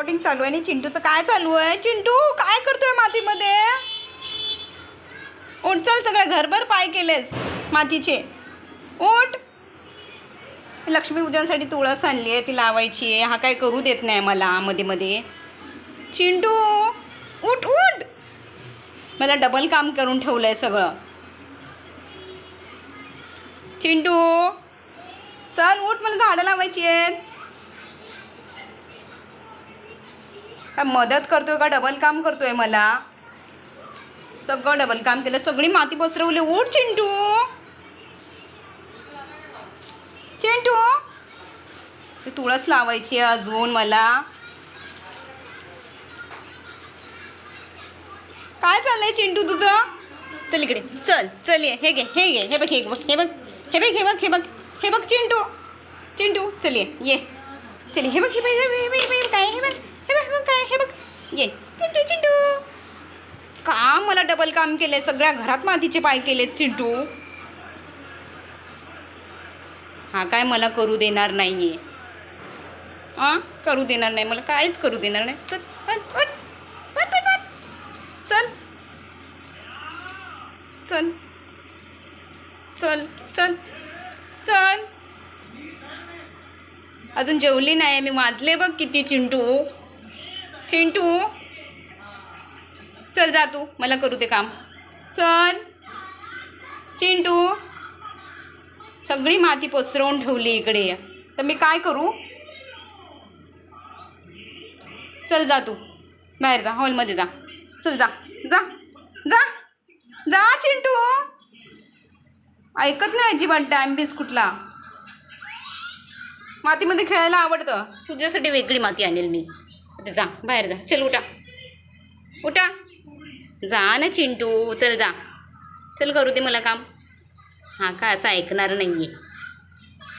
Recording चालू आहे आणि चिंटूचं काय चालू आहे? चिंटू काय करतोय मातीमध्ये? उठ चल सगळं घरभर पाय केलेस मातीचे. उठ. लक्ष्मी पूजनसाठी तुळस आणली आहे ती लावायची आहे. हा काय करू देत नाही मला मध्ये मध्ये. चिंटू उठ उठ. मला डबल काम करून ठेवलं आहे सगळं. चिंटू चल उठ मला झाडं लावायची आहेत. काय मदत करतोय का? डबल काम करतोय मला. सगळं डबल काम केलं. सगळी माती पसरवली. उठ चिंटू. चिंटू. तुळस लावायची अजून मला. काय चाललंय चिंटू तुझं? चल इकडे. चल चल ये. हे घे हे घे. हे बघ हे बघ हे बघ. हे बघ हे बघ हे बघ. हे बघ चिंटू. चिंटू चल ये. ये. चल हे बघ हे बघ हे बघ हे बघ हे बघ. काय हे बघ? मग काय? हे बघ. ये. चिंटू चिंटू. का मला डबल काम केले सगळ्या घरात मातीचे पाय केलेत चिंटू. हा काय मला करू देणार नाही आहे हां करू देणार नाही. मला काहीच करू देणार नाही. चल चल चल. चल चल चल. अजून जेवली नाही मी. वाजले बघ किती चिंटू. चिंटू. चल जा तू मला करू दे काम. चल. चिंटू. सगळी माती पसरवून ठेवली इकडे. तर मी काय करू? चल जा तू. बाहेर जा हॉलमध्ये जा. चल जा. जा. जा. जा चिंटू. ऐकत नाही अजिबात टाइम बिस्कुटला मातीमध्ये खेळायला आवडतं. तुझ्यासाठी वेगळी माती आणेल मी. जा बाहेर जा. चल उठा. उठा. जा ना चिंटू. चल जा. चल करू दे मला काम. हा का असं ऐकणार नाही आहे